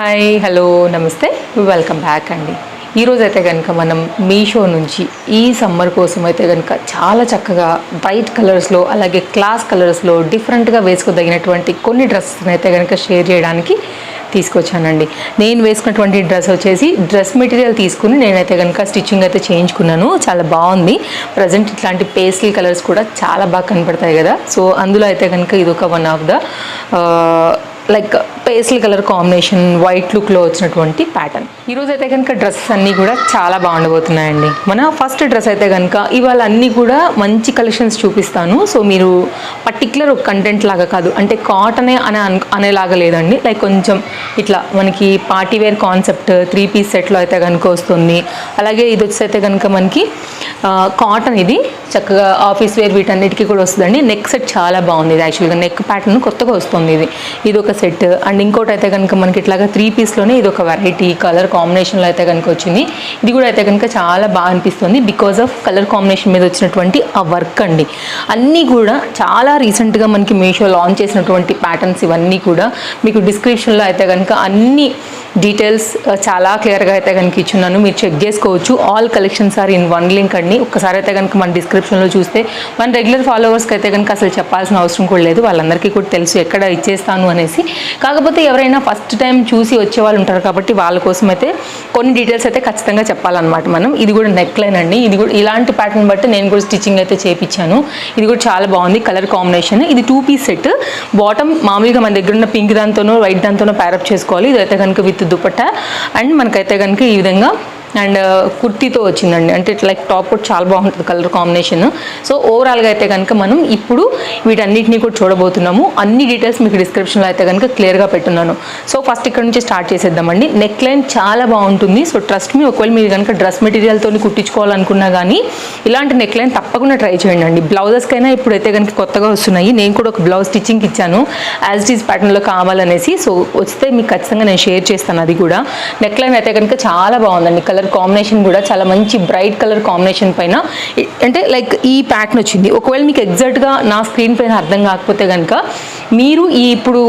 Hi hello నమస్తే. Welcome back అండి. ఈరోజు అయితే కనుక మనం మీషో నుంచి ఈ సమ్మర్ కోసం అయితే కనుక చాలా చక్కగా బ్రైట్ కలర్స్లో అలాగే క్లాస్ కలర్స్లో డిఫరెంట్గా వేసుకోదగినటువంటి కొన్ని డ్రెస్సెస్ని అయితే కనుక షేర్ చేయడానికి తీసుకొచ్చానండి. నేను వేసుకున్నటువంటి డ్రెస్ వచ్చేసి డ్రెస్ మెటీరియల్ తీసుకుని నేనైతే కనుక స్టిచ్చింగ్ అయితే చేయించుకున్నాను. చాలా బాగుంది. ప్రజెంట్ ఇట్లాంటి పేస్టల్ కలర్స్ కూడా చాలా బాగా కనపడతాయి కదా. సో అందులో అయితే కనుక ఇది ఒక one of the like pastel colour combination white లుక్లో వచ్చినటువంటి ప్యాటర్న్ ఈరోజు అయితే కనుక డ్రెస్సెస్ అన్నీ కూడా చాలా బాగుండబోతున్నాయండి. మన ఫస్ట్ డ్రెస్ అయితే కనుక ఇవాళ అన్నీ కూడా మంచి కలెక్షన్స్ చూపిస్తాను. సో మీరు పర్టికులర్ ఒక కంటెంట్ లాగా కాదు అంటే కాటనే అనే అనేలాగా లేదండి. లైక్ కొంచెం ఇట్లా మనకి party wear concept three piece సెట్లో అయితే కనుక వస్తుంది. అలాగే ఇది వచ్చి అయితే కనుక మనకి కాటన్ ఇది చక్కగా ఆఫీస్ వేర్ వీటన్నిటికీ కూడా వస్తుందండి. నెక్ సెట్ చాలా బాగుంది ఇది యాక్చువల్గా నెక్ ప్యాటర్న్ కొత్తగా వస్తుంది ఇది. ఇది ఒక సెట్ అండ్ ఇంకోటి అయితే కనుక మనకి ఇట్లాగా త్రీ పీస్లోనే ఇది ఒక వెరైటీ కలర్ కాంబినేషన్లో అయితే కనుక వచ్చింది. ఇది కూడా అయితే కనుక చాలా బాగా అనిపిస్తుంది బికాజ్ ఆఫ్ కలర్ కాంబినేషన్ మీద వచ్చినటువంటి ఆ వర్క్ అండి. అన్నీ కూడా చాలా రీసెంట్గా మనకి మీషో లాంచ్ చేసినటువంటి ప్యాటర్న్స్ ఇవన్నీ కూడా మీకు డిస్క్రిప్షన్లో అయితే కనుక అన్ని డీటెయిల్స్ చాలా క్లియర్గా అయితే కనుక ఇచ్చున్నాను. మీరు చెక్ చేసుకోవచ్చు. All collections are in one link అండి. ఒక్కసారి అయితే కనుక మన డిస్క్రిప్షన్లో చూస్తే మన రెగ్యులర్ ఫాలోవర్స్కి అయితే కనుక అసలు చెప్పాల్సిన అవసరం కూడా లేదు. వాళ్ళందరికీ కూడా తెలుసు ఎక్కడ ఇచ్చేస్తాను అనేసి. కాకపోతే కాకపోతే ఎవరైనా ఫస్ట్ టైం చూసి వచ్చే వాళ్ళు ఉంటారు కాబట్టి వాళ్ళ కోసం అయితే కొన్ని డీటెయిల్స్ అయితే ఖచ్చితంగా చెప్పాలన్నమాట మనం. ఇది కూడా నెక్ లైన్ అండి. ఇది కూడా ఇలాంటి ప్యాటర్న్ బట్టి నేను కూడా స్టిచ్చింగ్ అయితే చేయించాను ఇది కూడా చాలా బాగుంది. కలర్ కాంబినేషన్ ఇది టూ పీస్ సెట్ బాటమ్ మామూలుగా మన దగ్గర ఉన్న పింక్ దాంతోనో వైట్ దాంతోనో ప్యారప్ చేసుకోవాలి. ఇదైతే కనుక విత్ దుపట్ట అండ్ మనకైతే కనుక ఈ విధంగా అండ్ uh, కుర్తీతో వచ్చిందండి. అంటే లైక్ టాప్ కూడా చాలా బాగుంటుంది కలర్ కాంబినేషన్. సో ఓవరాల్గా అయితే కనుక మనం ఇప్పుడు వీటన్నిటిని కూడా చూడబోతున్నాము. అన్ని డీటెయిల్స్ మీకు డిస్క్రిప్షన్లో అయితే కనుక క్లియర్గా పెట్టున్నాను. సో ఫస్ట్ ఇక్కడ నుంచి స్టార్ట్ చేసేద్దామండి. నెక్ లైన్ చాలా బాగుంటుంది. సో ట్రస్ట్ మీ ఒకవేళ మీరు కనుక డ్రెస్ మెటీరియల్తో కుట్టించుకోవాలనుకున్నా కానీ ఇలాంటి నెక్ లైన్ తప్పకుండా ట్రై చేయండి అండి. బ్లౌజెస్కైనా ఇప్పుడైతే కనుక కొత్తగా వస్తున్నాయి. నేను కూడా ఒక బ్లౌజ్ స్టిచ్చింగ్ ఇచ్చాను. యాజ్ ఇట్ ఈజ్ ప్యాటర్న్లో కావాలనేసి. సో వస్తే మీకు ఖచ్చితంగా నేను షేర్ చేస్తాను అది కూడా. నెక్ లైన్ అయితే కనుక చాలా బాగుందండి. కలర్ కాంబినేషన్ కూడా చాలా మంచి బ్రైట్ కలర్ కాంబినేషన్ పైన. అంటే లైక్ ఈ ప్యాటర్న్ వచ్చింది. ఒకవేళ మీకు ఎగ్జాక్ట్గా నా స్క్రీన్ పైన అర్థం కాకపోతే కనుక మీరు ఈ ఇప్పుడు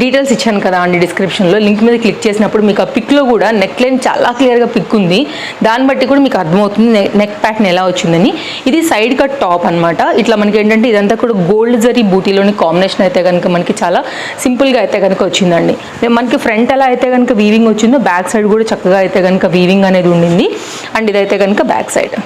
డీటెయిల్స్ ఇచ్చాను కదా అండి డిస్క్రిప్షన్లో లింక్ మీద క్లిక్ చేసినప్పుడు మీకు ఆ పిక్లో కూడా నెక్ లైన్ చాలా క్లియర్గా పిక్ ఉంది. దాన్ని బట్టి కూడా మీకు అర్థమవుతుంది నెక్ ప్యాటర్న్ ఎలా వచ్చిందని. ఇది సైడ్ కట్ టాప్ అన్నమాట. ఇట్లా మనకి ఏంటంటే ఇదంతా కూడా గోల్డ్ జరీ బూటీలోని కాంబినేషన్ అయితే కనుక మనకి చాలా సింపుల్గా అయితే కనుక వచ్చిందండి. మనకి ఫ్రంట్ ఎలా అయితే కనుక వీవింగ్ వచ్చిందో బ్యాక్ సైడ్ కూడా చక్కగా అయితే కనుక వీవింగ్ అనేది ఉండింది. అండ్ ఇదైతే కనుక బ్యాక్ సైడ్.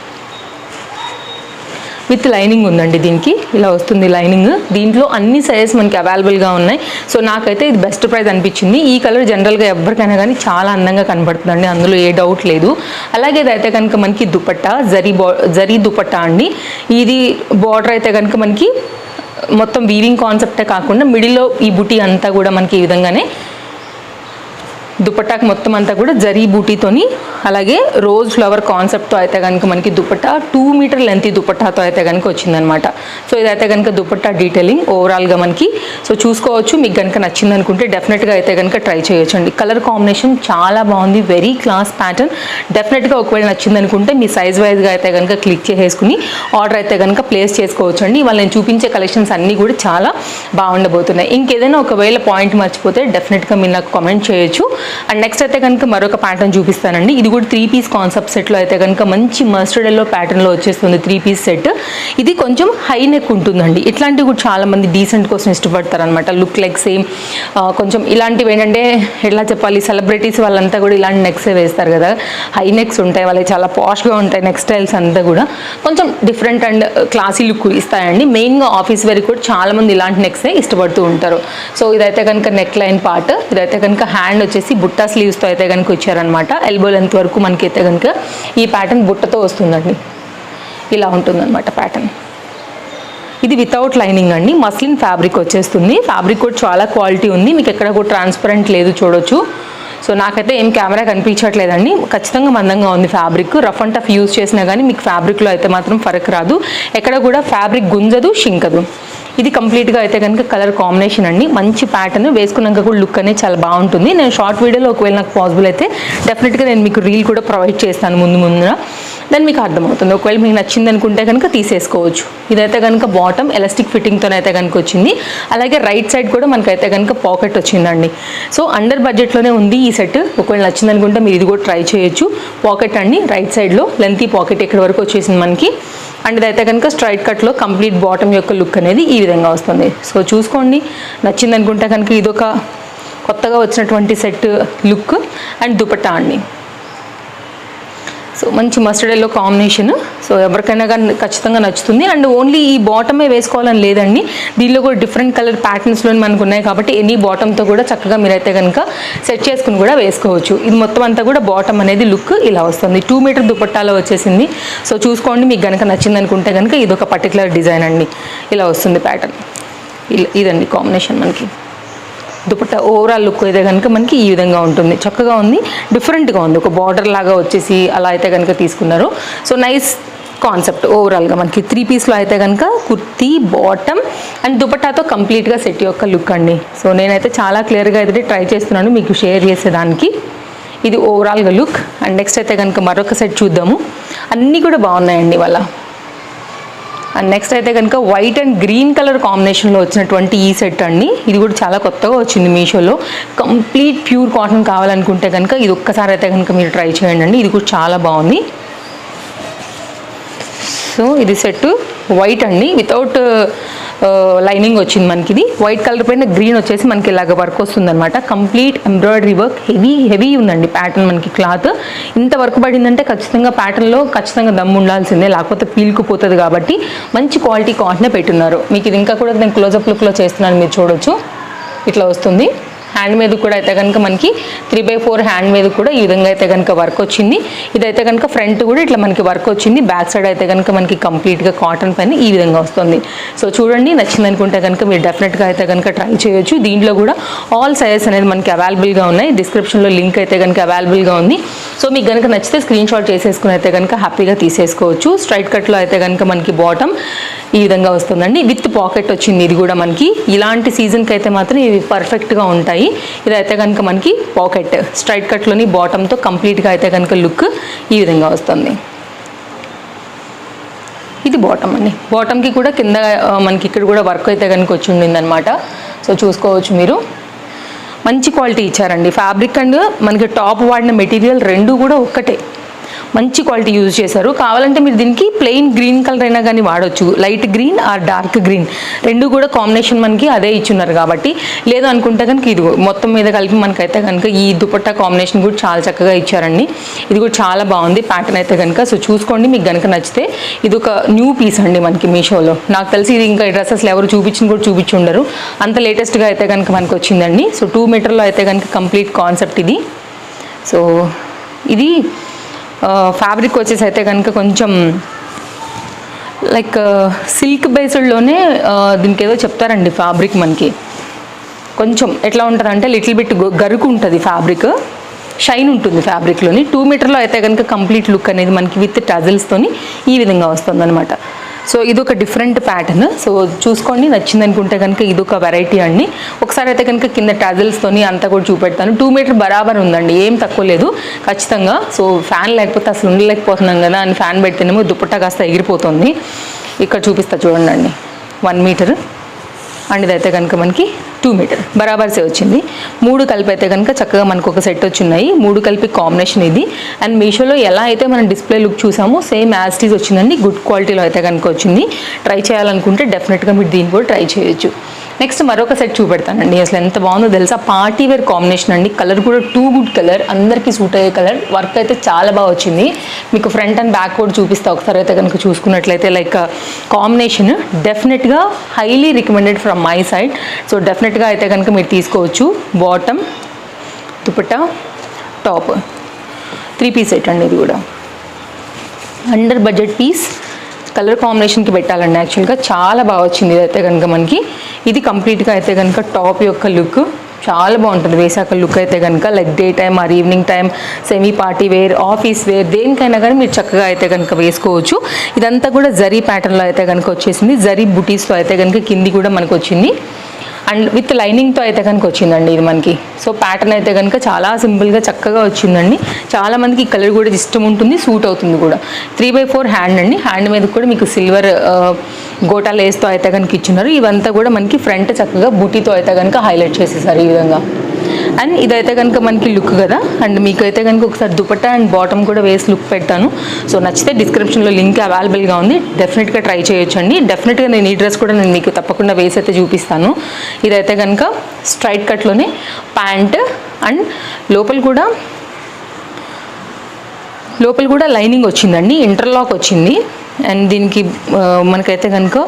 విత్ లైనింగ్ ఉందండి దీనికి. ఇలా వస్తుంది లైనింగ్. దీంట్లో అన్ని సైజెస్ మనకి అవైలబుల్గా ఉన్నాయి. సో నాకైతే ఇది బెస్ట్ ప్రైస్ అనిపించింది. ఈ కలర్ జనరల్గా ఎవరికైనా కానీ చాలా అందంగా కనబడుతుందండి. అందులో ఏ డౌట్ లేదు. అలాగే ఇదైతే కనుక మనకి దుపట్టా జరీ బా జరీ దుపట్టా అండి. ఇది బార్డర్ అయితే కనుక మనకి మొత్తం వీవింగ్ కాన్సెప్టే కాకుండా మిడిల్లో ఈ బుటీ అంతా కూడా మనకి ఈ విధంగానే దుపట్టాకి మొత్తం అంతా కూడా జరీ బూటీతోని అలాగే రోజ్ ఫ్లవర్ కాన్సెప్ట్తో అయితే కనుక మనకి దుపట్టా టూ మీటర్ లెంత్ దుపట్టాతో అయితే కనుక వచ్చిందనమాట సో ఇదైతే కనుక దుపట్టా డీటెయిలింగ్ ఓవరాల్గా మనకి. సో చూసుకోవచ్చు మీకు కనుక నచ్చింది అనుకుంటే డెఫినెట్గా అయితే కనుక ట్రై చేయొచ్చండి. కలర్ కాంబినేషన్ చాలా బాగుంది వెరీ క్లాస్ ప్యాటర్న్ డెఫినెట్గా ఒకవేళ నచ్చింది అనుకుంటే మీ సైజ్ వైజ్గా అయితే కనుక క్లిక్ చేసేసుకుని ఆర్డర్ అయితే కనుక ప్లేస్ చేసుకోవచ్చండి. ఇవాళ నేను చూపించే కలెక్షన్స్ అన్నీ కూడా చాలా బాగుండబోతున్నాయి. ఇంకేదైనా ఒకవేళ పాయింట్ మర్చిపోతే డెఫినెట్గా మీరు నాకు కామెంట్ చేయొచ్చు. అండ్ నెక్స్ట్ అయితే కనుక మరొక ప్యాటర్న్ చూపిస్తానండి. ఇది కూడా త్రీ పీస్ కాన్సెప్ట్ సెట్లో అయితే కనుక మంచి మస్టర్డ్ ఎల్లో ప్యాటర్న్లో వచ్చేస్తుంది త్రీ పీస్ సెట్ ఇది కొంచెం హై నెక్ ఉంటుందండి. ఇట్లాంటివి కూడా చాలామంది డీసెంట్ కోసం ఇష్టపడతారనమాట లుక్ లైక్ సేమ్ కొంచెం ఇలాంటివి ఏంటంటే ఎట్లా చెప్పాలి? సెలబ్రిటీస్ వాళ్ళంతా కూడా ఇలాంటి నెక్సే వేస్తారు కదా. హై నెక్స్ ఉంటాయి వాళ్ళకి చాలా పాష్గా ఉంటాయి నెక్ స్టైల్స్ అంతా కూడా. కొంచెం డిఫరెంట్ అండ్ క్లాసీ లుక్ ఇస్తాయండి. మెయిన్గా ఆఫీస్ వేర్ కూడా చాలా మంది ఇలాంటి నెక్సే ఇష్టపడుతూ ఉంటారు. సో ఇదైతే కనుక నెక్ లైన్ పార్ట్ ఇదైతే కనుక హ్యాండ్ వచ్చేసి బుట్ట స్లీవ్స్తో అయితే కనుక వచ్చారనమాట ఎల్బో లెంత్ వరకు మనకైతే కనుక ఈ ప్యాటర్న్ బుట్టతో వస్తుందండి. ఇలా ఉంటుందన్నమాట ప్యాటర్న్ ఇది వితౌట్ లైనింగ్ అండి. మస్లిన్ ఫ్యాబ్రిక్ వచ్చేస్తుంది. ఫ్యాబ్రిక్ కూడా చాలా క్వాలిటీ ఉంది. మీకు ఎక్కడ కూడా ట్రాన్స్పరెంట్ లేదు చూడొచ్చు. సో నాకైతే ఏం కెమెరా కనిపించట్లేదండి. ఖచ్చితంగా మందంగా ఉంది fabric rough and tough use చేసినా కానీ మీకు ఫ్యాబ్రిక్లో అయితే మాత్రం ఫరక్ రాదు. ఎక్కడ కూడా ఫ్యాబ్రిక్ గుంజదు షింకదు. ఇది కంప్లీట్గా అయితే కనుక కలర్ కాంబినేషన్ అండి. మంచి ప్యాటర్న్ వేసుకున్నాక కూడా లుక్ అనేది చాలా బాగుంటుంది. నేను షార్ట్ వీడియోలో ఒకవేళ నాకు పాసిబుల్ అయితే డెఫినెట్గా నేను మీకు రీల్ కూడా ప్రొవైడ్ చేస్తాను ముందు ముందున. దెన్ మీకు అర్థమవుతుంది. ఒకవేళ మీకు నచ్చింది అనుకుంటే కనుక తీసేసుకోవచ్చు. ఇదైతే కనుక బాటమ్ ఎలాస్టిక్ ఫిట్టింగ్తో అయితే కనుక వచ్చింది. అలాగే రైట్ సైడ్ కూడా మనకైతే కనుక పాకెట్ వచ్చిందండి. సో అండర్ బడ్జెట్లోనే ఉంది ఈ సెట్ ఒకవేళ నచ్చింది అనుకుంటే మీరు ఇది కూడా ట్రై చేయొచ్చు. పాకెట్ అండి. రైట్ సైడ్లో లెంతీ పాకెట్ ఇక్కడ వరకు వచ్చేసింది మనకి? అండ్ ఇదైతే కనుక స్ట్రైట్ కట్లో కంప్లీట్ బాటమ్ యొక్క లుక్ అనేది ఈ విధంగా వస్తుంది. సో చూసుకోండి. నచ్చింది అనుకుంటే కనుక ఇదొక కొత్తగా వచ్చినటువంటి సెట్ లుక్ అండ్ దుపట్టా అండి. సో మంచి మస్టర్డ్ ఎల్లో కాంబినేషన్ సో ఎవరికైనా కానీ ఖచ్చితంగా నచ్చుతుంది. అండ్ ఓన్లీ ఈ బాటమే వేసుకోవాలని లేదండి. దీనిలో కూడా డిఫరెంట్ కలర్ ప్యాటర్న్స్లో మనకు ఉన్నాయి కాబట్టి ఎనీ బాటంతో కూడా చక్కగా మీరైతే కనుక సెట్ చేసుకుని కూడా వేసుకోవచ్చు. ఇది మొత్తం అంతా కూడా బాటమ్ అనేది లుక్ ఇలా వస్తుంది. టూ మీటర్ దుపట్టాలో వచ్చేసింది. సో చూసుకోండి మీకు కనుక నచ్చింది అనుకుంటే కనుక ఇది ఒక పర్టికులర్ డిజైన్ అండి. ఇలా వస్తుంది ప్యాటర్న్ ఇలా ఇదండి కాంబినేషన్ మనకి. దుపట్టా ఓవరాల్ లుక్ అయితే కనుక మనకి ఈ విధంగా ఉంటుంది. చక్కగా ఉంది. డిఫరెంట్గా ఉంది. ఒక బార్డర్ లాగా వచ్చేసి అలా అయితే కనుక తీసుకున్నారు. సో నైస్ కాన్సెప్ట్ ఓవరాల్గా మనకి త్రీ పీస్లో అయితే కనుక కుర్తీ బాటమ్ అండ్ దుపట్టాతో కంప్లీట్గా సెట్ యొక్క లుక్ అండి. సో నేనైతే చాలా క్లియర్గా అయితే ట్రై చేస్తున్నాను మీకు షేర్ చేసేదానికి. ఇది ఓవరాల్గా లుక్ అండ్ నెక్స్ట్ అయితే కనుక మరొక సెట్ చూద్దాము. అన్నీ కూడా బాగున్నాయండి వాళ్ళ అండ్ నెక్స్ట్ అయితే కనుక వైట్ అండ్ గ్రీన్ కలర్ కాంబినేషన్లో వచ్చినటువంటి ఈ సెట్ అండి. ఇది కూడా చాలా కొత్తగా వచ్చింది మీషోలో. కంప్లీట్ ప్యూర్ కాటన్ కావాలనుకుంటే కనుక ఇది ఒక్కసారి అయితే కనుక మీరు ట్రై చేయండి అండి. ఇది కూడా చాలా బాగుంది. సో ఇది సెట్ వైట్ అండి. వితౌట్ లైనింగ్ వచ్చింది మనకి ఇది. వైట్ కలర్ పైన గ్రీన్ వచ్చేసి మనకి ఇలాగ వర్క్ వస్తుంది అనమాట complete embroidery work heavy heavy ఉందండి ప్యాటర్న్ మనకి క్లాత్ ఇంత వర్క్ పడిందంటే ఖచ్చితంగా ప్యాటర్న్లో ఖచ్చితంగా దమ్ము ఉండాల్సిందే లేకపోతే పీల్కుపోతుంది కాబట్టి మంచి క్వాలిటీ కాటనే పెట్టున్నారు. మీకు ఇది ఇంకా కూడా నేను క్లోజప్ లుక్లో చేస్తున్నాను మీరు చూడొచ్చు. ఇట్లా వస్తుంది. హ్యాండ్ మీద కూడా అయితే కనుక మనకి త్రీ బై ఫోర్ హ్యాండ్ మీద కూడా ఈ విధంగా అయితే కనుక వర్క్ వచ్చింది. ఇదైతే కనుక ఫ్రంట్ కూడా ఇట్లా మనకి వర్క్ వచ్చింది. బ్యాక్ సైడ్ అయితే కనుక మనకి కంప్లీట్గా కాటన్ పైన ఈ విధంగా వస్తుంది. సో చూడండి నచ్చింది అనుకుంటే కనుక మీరు డెఫినెట్గా అయితే కనుక ట్రై చేయొచ్చు. దీంట్లో కూడా ఆల్ సైజెస్ అనేది మనకి అవైలబుల్గా ఉన్నాయి. డిస్క్రిప్షన్లో లింక్ అయితే కనుక అవైలబుల్గా ఉంది. సో మీకు కనుక నచ్చితే స్క్రీన్ షాట్ చేసేసుకుని అయితే కనుక హ్యాపీగా తీసేసుకోవచ్చు. స్ట్రైట్ కట్లో అయితే కనుక మనకి బాటమ్ ఈ విధంగా వస్తుందండి. విత్ పాకెట్ వచ్చింది. ఇది కూడా మనకి. ఇలాంటి సీజన్కి అయితే మాత్రం ఇవి పర్ఫెక్ట్గా ఉంటాయి. ఇదైతే కనుక మనకి పాకెట్ స్ట్రైట్ కట్లోని బాటంతో కంప్లీట్గా అయితే కనుక లుక్ ఈ విధంగా వస్తుంది. ఇది బాటమ్ అండి. బాటమ్కి కూడా కింద మనకి ఇక్కడ కూడా వర్క్ అయితే కనుక వచ్చి ఉండిందనమాట సో చూసుకోవచ్చు మీరు. మంచి క్వాలిటీ ఇచ్చారండి. ఫ్యాబ్రిక్ అండ్ మనకి టాప్ వాడిన మెటీరియల్ రెండు కూడా ఒక్కటే. మంచి క్వాలిటీ యూజ్ చేశారు. కావాలంటే మీరు దీనికి ప్లెయిన్ గ్రీన్ కలర్ అయినా కానీ వాడవచ్చు light green or dark green. రెండు కూడా కాంబినేషన్ మనకి అదే ఇచ్చున్నారు కాబట్టి. లేదు అనుకుంటే కనుక ఇది మొత్తం మీద కలిపి మనకైతే కనుక ఈ దుపట్టా కాంబినేషన్ కూడా చాలా చక్కగా ఇచ్చారండి. ఇది కూడా చాలా బాగుంది ప్యాటర్న్ అయితే కనుక. సో చూసుకోండి మీకు కనుక నచ్చితే ఇది ఒక న్యూ పీస్ అండి మనకి మీషోలో. నాకు తెలిసి ఇది ఇంకా డ్రెస్సెస్ ఎవరు చూపించిన కూడా చూపించి ఉండరు. అంత లేటెస్ట్గా అయితే కనుక మనకు వచ్చిందండి. సో టూ మీటర్లో అయితే కనుక కంప్లీట్ కాన్సెప్ట్ ఇది. సో ఇది ఫ్యాబ్రిక్ వచ్చేసి అయితే కనుక కొంచెం లైక్ సిల్క్ బేస్డ్లోనే దీనికి ఏదో చెప్తారండి ఫ్యాబ్రిక్ మనకి. కొంచెం ఎట్లా ఉంటుంది అంటే లిటిల్ బిట్ గరుకు ఉంటుంది ఫ్యాబ్రిక్ షైన్ ఉంటుంది ఫ్యాబ్రిక్లోని టూ మీటర్లో అయితే కనుక కంప్లీట్ లుక్ అనేది మనకి విత్ టజల్స్తోని ఈ విధంగా వస్తుంది అనమాట సో ఇది ఒక డిఫరెంట్ ప్యాటర్న్. సో చూసుకోండి నచ్చింది అనుకుంటే కనుక ఇది ఒక వెరైటీ అండి. ఒకసారి అయితే కనుక కింద టజల్స్తోని అంతా కూడా చూపెడతాను. టూ మీటర్ బరాబర్ ఉందండి ఏం తక్కువ లేదు. ఖచ్చితంగా. సో ఫ్యాన్ లేకపోతే అసలు ఉండలేకపోతున్నాం కదా అని ఫ్యాన్ పెడితేనేమో దుప్పట్ట కాస్త ఎగిరిపోతుంది. ఇక్కడ చూపిస్తా చూడండి అండి. One metre. అండ్ ఇదైతే కనుక మనకి టూ మీటర్ బరాబర్సే వచ్చింది. మూడు కలిపి అయితే కనుక చక్కగా మనకు ఒక సెట్ వచ్చినాయి మూడు కలిపి కాంబినేషన్ ఇది. అండ్ మీషోలో ఎలా అయితే మనం డిస్ప్లే లుక్ చూసామో సేమ్ యాస్టీస్ వచ్చిందండి. గుడ్ క్వాలిటీలో అయితే కనుక వచ్చింది. ట్రై చేయాలనుకుంటే డెఫినెట్గా మీరు దీన్ని కూడా ట్రై చేయొచ్చు. నెక్స్ట్ మరొక సెట్ చూపెడతానండి అసలు ఎంత బాగుందో తెలుసా? పార్టీ వేర్ కాంబినేషన్ అండి. కలర్ కూడా టూ గుడ్ కలర్ అందరికీ సూట్ అయ్యే కలర్ వర్క్ అయితే చాలా బాగా వచ్చింది. మీకు ఫ్రంట్ అండ్ బ్యాక్ కూడా చూపిస్తా. ఒకసారి అయితే కనుక చూసుకున్నట్లయితే లైక్ కాంబినేషన్ డెఫినెట్గా highly recommended from my side so డెఫినెట్గా అయితే కనుక మీరు తీసుకోవచ్చు. Bottom dupatta top three piece set అండి ఇది కూడా. అండర్ బడ్జెట్ పీస్ కలర్ కాంబినేషన్కి పెట్టాలండి. యాక్చువల్గా చాలా బాగా వచ్చింది. ఇదైతే కనుక మనకి ఇది కంప్లీట్గా అయితే కనుక టాప్ యొక్క లుక్. చాలా బాగుంటుంది వేసాక లుక్ అయితే కనుక like day time or evening time semi party wear office wear దేనికైనా కానీ మీరు చక్కగా అయితే కనుక వేసుకోవచ్చు. ఇదంతా కూడా జరీ ప్యాటర్న్లో అయితే కనుక వచ్చేసింది. జరీ బుటీస్లో అయితే కనుక కింది కూడా మనకు వచ్చింది అండ్ విత్ లైనింగ్తో అయితే కనుక వచ్చిందండి ఇది మనకి. సో ప్యాటర్న్ అయితే కనుక చాలా సింపుల్గా చక్కగా వచ్చిందండి. చాలా మందికి ఈ కలర్ కూడా ఇష్టం ఉంటుంది సూట్ అవుతుంది కూడా. త్రీ బై ఫోర్ హ్యాండ్ అండి. హ్యాండ్ మీద కూడా మీకు సిల్వర్ గోటా లేస్తో అయితే కనుక ఇచ్చినారు. ఇవంతా కూడా మనకి ఫ్రంట్ చక్కగా బూటీతో అయితే కనుక హైలైట్ చేసేసారు ఈ విధంగా. అండ్ ఇదైతే కనుక మనకి లుక్ కదా? అండ్ మీకైతే కనుక ఒకసారి దుపట్టా అండ్ బాటమ్ కూడా వేసి లుక్ పెట్టాను సో నచ్చితే డిస్క్రిప్షన్లో లింక్ అవైలబుల్గా ఉంది. డెఫినెట్గా ట్రై చేయొచ్చు అండి డెఫినెట్గా నేను ఈ డ్రెస్ కూడా నేను మీకు తప్పకుండా వేసి అయితే చూపిస్తాను. ఇదైతే కనుక స్ట్రైట్ కట్లోనే ప్యాంట్ అండ్ లోపల కూడా లోపల కూడా లైనింగ్ వచ్చిందండి. ఇంటర్లాక్ వచ్చింది. అండ్ దీనికి మనకైతే కనుక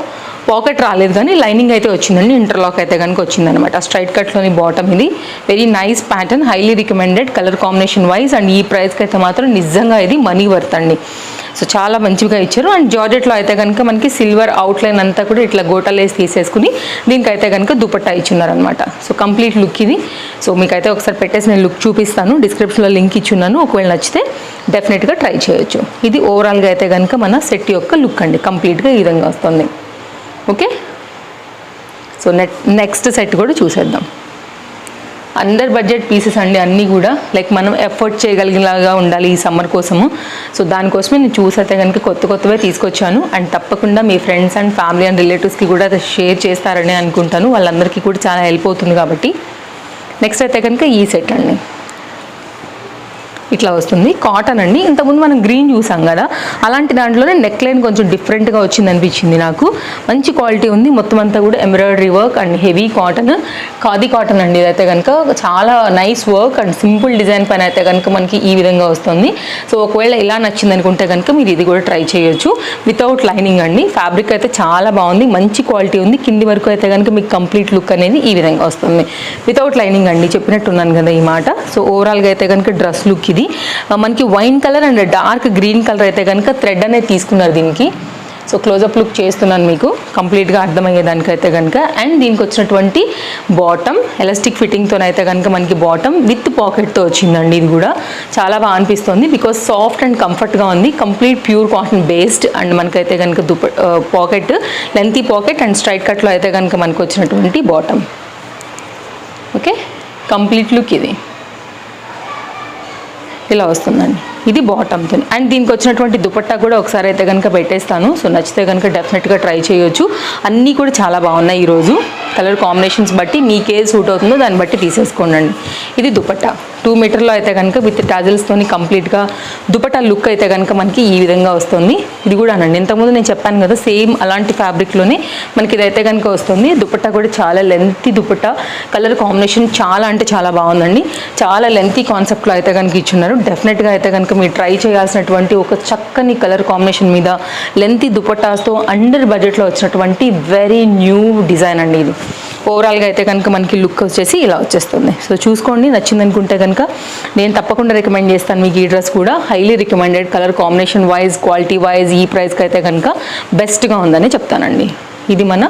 పాకెట్ రాలేదు కానీ లైనింగ్ అయితే వచ్చిందండి ఇంటర్లాక్ అయితే కనుక వచ్చిందనమాట స్ట్రైట్ కట్లోని బాటమ్ ఇది. Very nice pattern highly recommended colour combination wise and ఈ ప్రైస్కి అయితే మాత్రం నిజంగా ఇది మనీ వర్త్ అండి. సో చాలా మంచిగా ఇచ్చారు. అండ్ జార్జెట్లో అయితే కనుక మనకి సిల్వర్ అవుట్లైన్ అంతా కూడా ఇట్లా గోటలేసి తీసేసుకుని దీనికైతే కనుక దుపట్టా ఇచ్చున్నారనమాట సో కంప్లీట్ లుక్ ఇది. సో మీకైతే ఒకసారి పెట్టేసి నేను లుక్ చూపిస్తాను. డిస్క్రిప్షన్లో లింక్ ఇచ్చున్నాను. ఒకవేళ నచ్చితే డెఫినెట్గా ట్రై చేయొచ్చు. ఇది ఓవరాల్గా అయితే కనుక మన సెట్ యొక్క లుక్ అండి. కంప్లీట్గా ఈ విధంగా వస్తుంది. Okay? So net next set కూడా చూసేద్దాం. అందర్ బడ్జెట్ పీసెస్ అండి అన్నీ కూడా లైక్ మనం ఎఫర్ట్ చేయగలిగేలాగా ఉండాలి ఈ సమ్మర్ కోసము. సో దానికోసమే నేను చూసైతే కనుక కొత్త కొత్తవే తీసుకొచ్చాను. అండ్ తప్పకుండా మీ ఫ్రెండ్స్ అండ్ ఫ్యామిలీ అండ్ రిలేటివ్స్కి కూడా అది షేర్ చేస్తారని అనుకుంటాను. వాళ్ళందరికీ కూడా చాలా హెల్ప్ అవుతుంది కాబట్టి. నెక్స్ట్ అయితే కనుక ఈ సెట్ అండి. ఇట్లా వస్తుంది. కాటన్ అండి. ఇంతకుముందు మనం గ్రీన్ చూసాం కదా. అలాంటి దాంట్లోనే నెక్ లైన్ కొంచెం డిఫరెంట్గా వచ్చింది అనిపించింది నాకు. మంచి క్వాలిటీ ఉంది. మొత్తం అంతా కూడా embroidery work and heavy cotton khadi cotton అండి ఇదైతే కనుక చాలా nice work and simple design పైన అయితే కనుక మనకి ఈ విధంగా వస్తుంది. సో ఒకవేళ ఇలా నచ్చింది అనుకుంటే కనుక మీరు ఇది కూడా ట్రై చేయొచ్చు. వితౌట్ లైనింగ్ అండి. ఫ్యాబ్రిక్ అయితే చాలా బాగుంది. మంచి క్వాలిటీ ఉంది. కింది వరకు అయితే కనుక మీకు కంప్లీట్ లుక్ అనేది ఈ విధంగా వస్తుంది. వితౌట్ లైనింగ్ అండి. చెప్పినట్టున్నాను కదా ఈ మాట. సో ఓవరాల్గా అయితే కనుక డ్రెస్ లుక్ ఇది. ఇది మనకి wine colour and dark green colour అయితే కనుక థ్రెడ్ అనేది తీసుకున్నారు దీనికి. సో క్లోజప్ లుక్ చేస్తున్నాను మీకు. కంప్లీట్గా అర్థమయ్యేదానికైతే కనుక అండ్ దీనికి వచ్చినటువంటి బాటమ్ ఎలాస్టిక్ ఫిట్టింగ్తో అయితే కనుక మనకి బాటమ్ విత్ పాకెట్తో వచ్చిందండి ఇది కూడా. చాలా బాగా అనిపిస్తుంది బికాస్ సాఫ్ట్ అండ్ కంఫర్ట్గా ఉంది. Complete pure cotton based and మనకైతే కనుక దుప pocket lengthy pocket and straight కట్లో అయితే కనుక మనకు వచ్చినటువంటి బాటమ్ ఓకే కంప్లీట్ లుక్ ఇది. ఇలా వస్తుందండి. ఇది బాటమ్తో అండ్ దీనికి వచ్చినటువంటి దుపట్టా కూడా ఒకసారి అయితే కనుక పెట్టేస్తాను. సో నచ్చితే కనుక డెఫినెట్గా ట్రై చేయొచ్చు. అన్నీ కూడా చాలా బాగున్నాయి ఈరోజు. కలర్ కాంబినేషన్స్ బట్టి మీకే సూట్ అవుతుందో దాన్ని బట్టి తీసేసుకోండి. ఇది దుపట్టా. టూ మీటర్లో అయితే కనుక విత్ టాజిల్స్తోని కంప్లీట్గా దుపటా లుక్ అయితే కనుక మనకి ఈ విధంగా వస్తుంది. ఇది కూడా అనండి. ఇంతకుముందు నేను చెప్పాను కదా సేమ్ అలాంటి ఫ్యాబ్రిక్లోనే మనకి ఇదైతే కనుక వస్తుంది. దుపట్టా కూడా చాలా లెంతీ దుపట్టా. కలర్ కాంబినేషన్ చాలా అంటే చాలా బాగుందండి. చాలా లెంతీ కాన్సెప్ట్లో అయితే కనుక ఇచ్చున్నారు. డెఫినెట్గా అయితే కనుక మీరు ట్రై చేయాల్సినటువంటి ఒక చక్కని కలర్ కాంబినేషన్ మీద లెంతీ దుపట్టాస్తో అండర్ బడ్జెట్లో వచ్చినటువంటి వెరీ న్యూ డిజైన్ అండి ఇది. ఓవరాల్గా అయితే కనుక మనకి లుక్ వచ్చేసి ఇలా వచ్చేస్తుంది. సో చూసుకోండి నచ్చింది అనుకుంటే కనుక నేను తప్పకుండా రికమెండ్ చేస్తాను మీకు ఈ డ్రెస్ కూడా. Highly recommended colour combination wise quality wise ఈ ప్రైస్కి అయితే కనుక బెస్ట్గా ఉందని చెప్తానండి. ఇది మన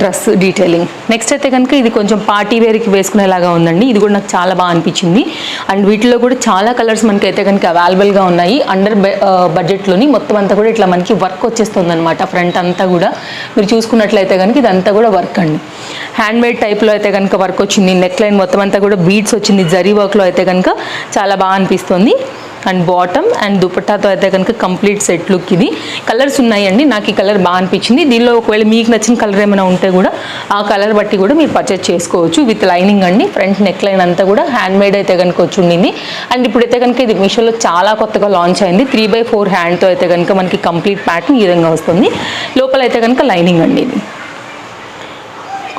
డ్రెస్ డీటెయిలింగ్ నెక్స్ట్ అయితే కనుక ఇది కొంచెం పార్టీ వేర్కి వేసుకునేలాగా ఉందండి. ఇది కూడా నాకు చాలా బాగా అనిపించింది. అండ్ వీటిలో కూడా చాలా కలర్స్ మనకి అయితే కనుక అవైలబుల్గా ఉన్నాయి. అండర్ బడ్జెట్లోని మొత్తం అంతా కూడా ఇట్లా మనకి వర్క్ వచ్చేస్తుంది అనమాట ఫ్రంట్ అంతా కూడా. మీరు చూసుకున్నట్లయితే కనుక ఇదంతా కూడా వర్క్ అండి. హ్యాండ్ మేడ్ టైప్లో అయితే కనుక వర్క్ వచ్చింది. నెక్ లైన్ మొత్తం అంతా కూడా బీడ్స్ వచ్చింది. జరీ వర్క్లో అయితే కనుక చాలా బాగా అనిపిస్తుంది. అండ్ బాటమ్ అండ్ దుపట్టాతో అయితే కనుక కంప్లీట్ సెట్ లుక్ ఇది. కలర్స్ ఉన్నాయండి. నాకు ఈ కలర్ బాగా అనిపించింది. దీనిలో ఒకవేళ మీకు నచ్చిన కలర్ ఏమైనా ఉంటే కూడా ఆ కలర్ బట్టి కూడా మీరు పర్చేజ్ చేసుకోవచ్చు. విత్ లైనింగ్ అండి. ఫ్రంట్ నెక్ లైన్ అంతా కూడా హ్యాండ్ మేడ్ అయితే కనుక వచ్చి ఉండింది. అండ్ ఇప్పుడైతే కనుక ఇది మీషోలో చాలా కొత్తగా లాంచ్ అయింది. త్రీ బై ఫోర్ హ్యాండ్తో అయితే కనుక మనకి కంప్లీట్ ప్యాటర్న్ ఈ విధంగా వస్తుంది. లోపల అయితే కనుక లైనింగ్ అండి ఇది.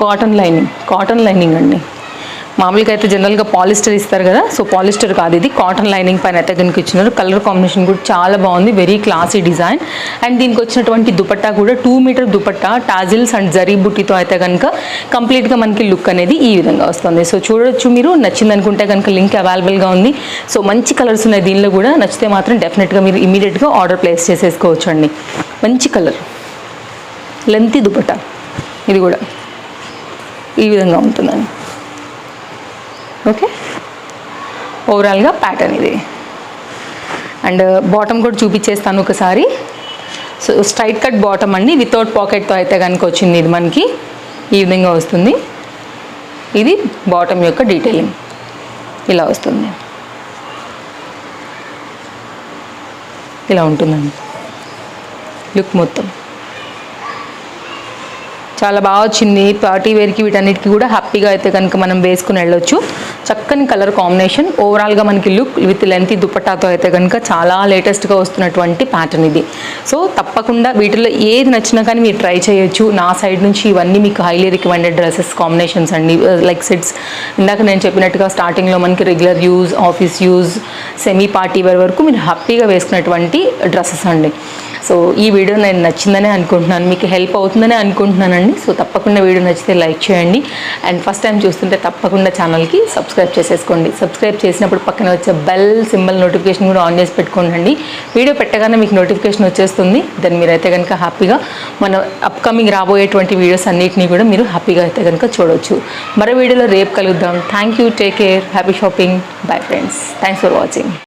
కాటన్ లైనింగ్ కాటన్ లైనింగ్ అండి. మామూలుగా అయితే జనరల్గా పాలిస్టర్ ఇస్తారు కదా సో పాలిస్టర్ కాదు ఇది. కాటన్ లైనింగ్ పైన అయితే కనుక ఇచ్చినారు. కలర్ కాంబినేషన్ కూడా చాలా బాగుంది. వెరీ క్లాసీ డిజైన్ అండ్ దీనికి వచ్చినటువంటి దుపట్టా కూడా two metre dupatta tassels and zari బుట్టితో అయితే కనుక కంప్లీట్గా మనకి లుక్ అనేది ఈ విధంగా వస్తుంది. సో చూడొచ్చు మీరు. నచ్చింది అనుకుంటే కనుక లింక్ అవైలబుల్గా ఉంది. సో మంచి కలర్స్ ఉన్నాయి దీనిలో కూడా. నచ్చితే మాత్రం డెఫినెట్గా మీరు ఇమీడియట్గా ఆర్డర్ ప్లేస్ చేసేసుకోవచ్చు అండి మంచి కలర్ లెంతీ దుపట్టా. ఇది కూడా. ఈ విధంగా ఉంటుందండి. ఓకే? ఓవరాల్గా ప్యాటర్న్ ఇది. అండ్ బాటమ్ uh, కూడా చూపించేస్తాను ఒకసారి. సో స్ట్రైట్ కట్ బాటమ్ అండి. వితౌట్ పాకెట్తో అయితే కనుక వచ్చింది ఇది మనకి. ఈ విధంగా వస్తుంది. ఇది బాటమ్ యొక్క డీటెయిలింగ్ ఇలా వస్తుంది. ఇలా ఉంటుందండి. లుక్ మొత్తం. చాలా బాగా వచ్చింది. పార్టీ వేర్కి వీటన్నిటికీ కూడా హ్యాపీగా అయితే కనుక మనం వేసుకుని వెళ్ళొచ్చు. చక్కని కలర్ కాంబినేషన్. ఓవరాల్గా మనకి లుక్ విత్ లెంత్ దుపట్టాతో అయితే కనుక చాలా లేటెస్ట్గా వస్తున్నటువంటి ప్యాటర్న్ ఇది. సో తప్పకుండా వీటిలో ఏది నచ్చినా కానీ మీరు ట్రై చేయొచ్చు. నా సైడ్ నుంచి ఇవన్నీ మీకు హైలీ రికమెండెడ్ డ్రెస్సెస్ కాంబినేషన్స్ అండి. Uh, లైక్ సెట్స్ ఇందాక నేను చెప్పినట్టుగా స్టార్టింగ్లో మనకి regular use office use semi party wear వరకు మీరు హ్యాపీగా వేసుకున్నటువంటి డ్రెస్సెస్ అండి. సో ఈ వీడియో నేను నచ్చిందనే అనుకుంటున్నాను. మీకు హెల్ప్ అవుతుందనే అనుకుంటున్నానండి. సో తప్పకుండా వీడియో నచ్చితే లైక్ చేయండి. అండ్ ఫస్ట్ టైం చూస్తుంటే తప్పకుండా ఛానల్కి సబ్స్క్రైబ్ చేసేసుకోండి. సబ్స్క్రైబ్ చేసినప్పుడు పక్కన వచ్చే బెల్ సింబల్ నోటిఫికేషన్ కూడా ఆన్ చేసి పెట్టుకోండి వీడియో పెట్టగానే మీకు నోటిఫికేషన్ వచ్చేస్తుంది. దాన్ని మీరైతే కనుక హ్యాపీగా మన అప్కమింగ్ రాబోయేటువంటి వీడియోస్ అన్నిటినీ కూడా మీరు హ్యాపీగా అయితే కనుక చూడవచ్చు మరో వీడియోలో రేపు కలుద్దాం. Thank you take care happy shopping bye friends thanks for watching